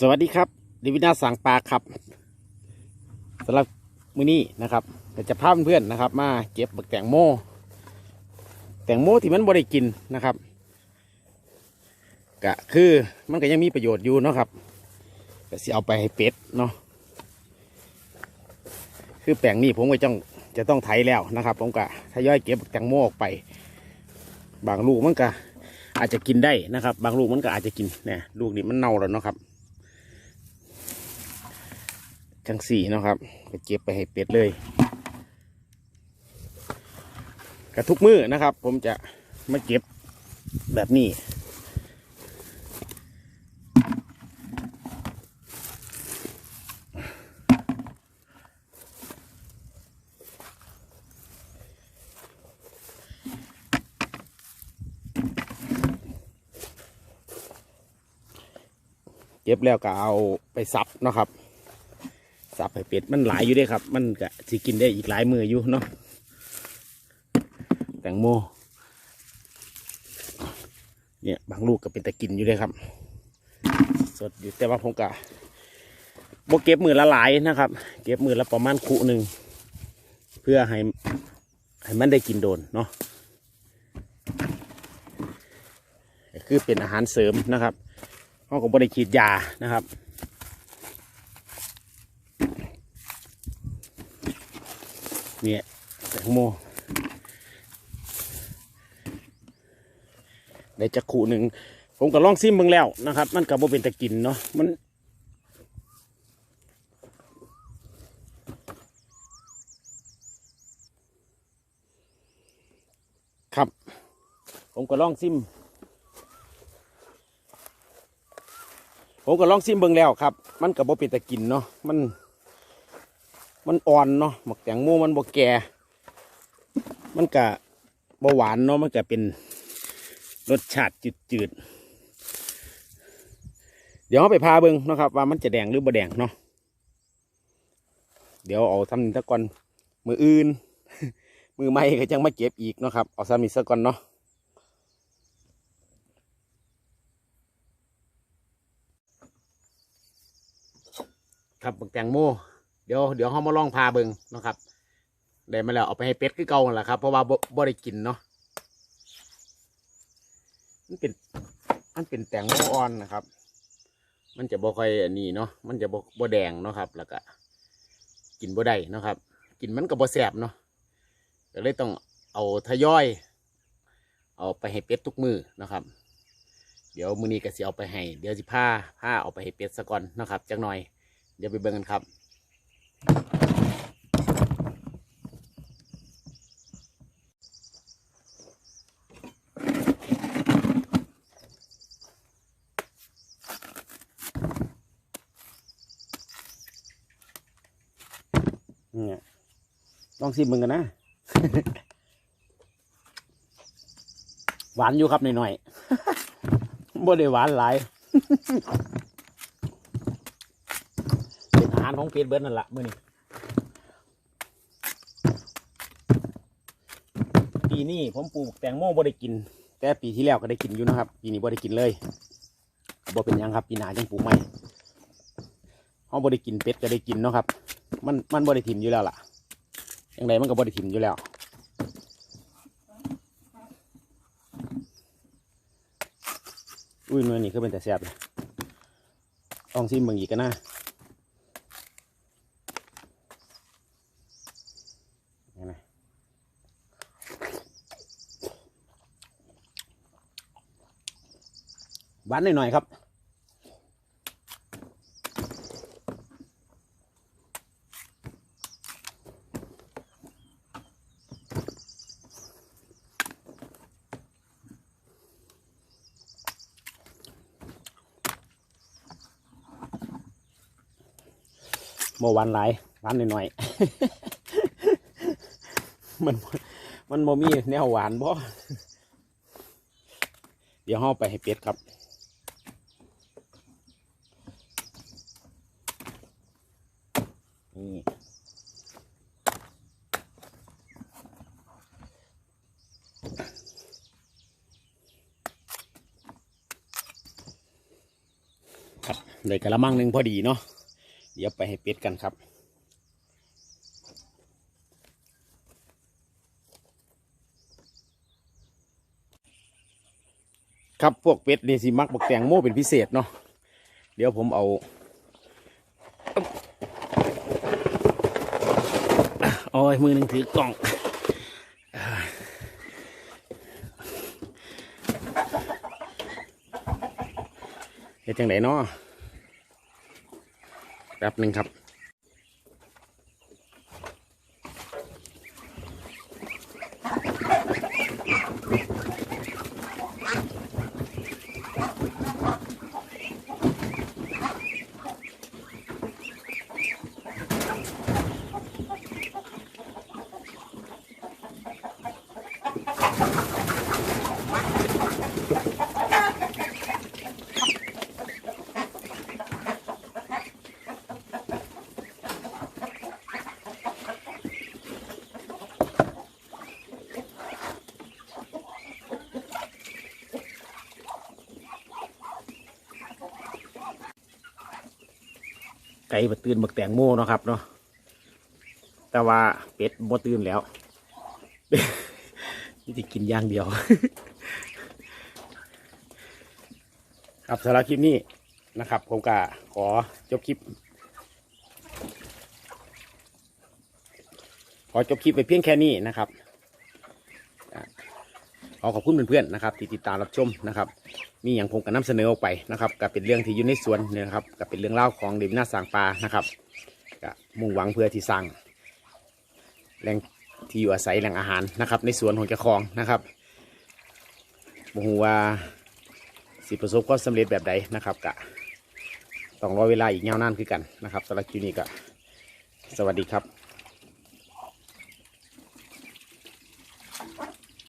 สวัสดีครับดิวินาสังปลาครับสำหรับมื้อนี้นะครับเดี๋ยวจะพาเพื่อนๆนะครับ มาเก็บบักแตงโมแตงโมที่มันบ่ได้กินนะครับก็คือมันก็ยังมีประโยชน์อยู่เนาะครับก็สิเอาไปให้เป็ดเนาะคือแปลงนี้ผมก็ต้องจะต้องไถแล้วนะครับ ผมก็ทยอยเก็บบักแตงโมออกไป บางลูกมันก็อาจจะกินได้นะครับ บางลูกมันก็อาจจะกินเนี่ยลูกนี้มันเน่าแล้วเนาะครับ จังสี่เนาะครับก็เก็บไปให้เป็ดเลย กระทุกมือนะครับ ผมจะมาเก็บแบบนี้เก็บแล้วก็เอาไปซับนะครับ สับให้เป็ดมันหลายอยู่ด้ครับ มันก็สิกินได้อีกหลายมืออยู่เนาะแตงโมเนี่ยบางลูกก็เป็นตะกินอยู่เด้ครับ สดอยู่แต่ว่าผมก็บเก็บมือละหลายนะครับ เก็บมือละประมาณคุหนึ่งเพื่อให้ให้มันได้กินโดนเนาะคือเป็นอาหารเสริมนะครับเขาก็บริขีดยานะครับ เนี่ยแตงโมได้จักขู่หนึ่งผมก็ลองซิมเบิ่งแล้วนะครับ มันกับโบเป็นตะกินเนาะมันครับ ผมก็ลองซิม ผมก็ลองซิมเบิ่งแล้วครับ มันกับโบเป็นตะกินเนาะมัน มันอ่อนเนาะหมักแตงโมมันบ่แก่ มันกะบ่หวานเนาะมันกะเป็นรสชาติจืดๆ เดี๋ยวเราไปพาเบิ่งนะครับ ว่ามันจะแดงหรือบ่แดงเนาะเดี๋ยวเอาทำนี้ซะก่อนมืออื่น มือใหม่ก็จังมาเก็บอีกนะครับ เอาซ้ำนี้ซะก่อนเนาะครับบักแตงโม เดี๋ยวเดี๋ยวเขามาลองพาเบิงนะครับได้มาแล้วเอาไปให้เป็ดคือเก่าแหละครับ เพราะว่าบ่ได้กินเนาะมันเป็นมันเป็นแตงโมอ่อนนะครับ มันจะบ่ค่อยอันนี้เนาะมันจะบ่บ่แดงเนาะครับ แล้วก็กินบ่ได้เนาะครับ กินมันก็บ่แสบเนาะก็เลยต้องเอาทยอย เอาไปให้เป็ดทุกมือนะครับ เดี๋ยวมือนี้ก็สิเอาไปให้ เดี๋ยวสิพาพาเอาไปให้เป็ดซะก่อนนะครับจักหน่อย เดี๋ยวไปเบิ่งกันครับ เนี่ยลองซิมมึงกันนะ หวานอยู่ครับหน่อยๆบ่ได้หวานหลายาหารของเป็ดเบิร์ดนั่นแหละมื่อนี้ปีนี้ผมปลูกแตงโมบ่ได้กิน แต่ปีที่แล้วก็ได้กินอยู่นะครับปีนี้บ่ได้กินเลยบ่เป็นยังครับปีหน้าจังปลูกใหม่เขาบ่ได้กินเป็ดก็ได้กินเนาะครับ มันมันบ่ได้ถิ่มอยู่แล้วล่ะยังไงมันก็บ่ได้ถิ่มอยู่แล้วอุ้ยเนื้อนี่คือเป็นแต่แซ่บเลยลองซิมเบิ่งอีกกันนะ หวานหน่อยๆครับโมหวานหลายหวานหน่อยๆ มันมันโมมีแนวหวานบ่เดี๋ยวห่อไปให้เป็ดครับ นี่ ครับเลยกระมังหนึ่งพอดีเนาะเดี๋ยวไปให้เป็ดกันครับครับพวกเป็ดนี่สิมักบักแตงโมเป็นพิเศษเนาะเดี๋ยวผมเอาโอ้ยมือหนึ่งถือกล่อง เฮ็ดจังไดเนาะแป๊บหนึ่งครับ ไก่บตื่นบักแตงโมเนาะครับเนาะแต่ว่าเป็ดบ่ตื่นแล้วนี่จะกินย่างเดียว ครับสำหรับคลิปนี้นะครับ ผมก็ขอจบคลิป ขอจบคลิปไปเพียงแค่นี้นะครับ ขอขอบคุณเพื่อนๆนะครับที่ติดตามรับชมนะครับ มีอย่างผมก็นำเสนอออกไปนะครับก็เป็นเรื่องที่อยู่ในสวนเนี่ยนะครับก็เป็นเรื่องเล่าของเดวินาสางปลานะครับก็มุ่งหวังเพื่อที่สร้างแหล่งที่อยู่อาศัยแหล่งอาหารนะครับ ในสวนของเจ้าของนะครับบ่ฮู้ว่าสิประสบความสำเร็จแบบใดนะครับก็ต้องรอเวลาอีกยาวนานคือกันนะครับสำหรับคลิปนี้ก็สวัสดีครับ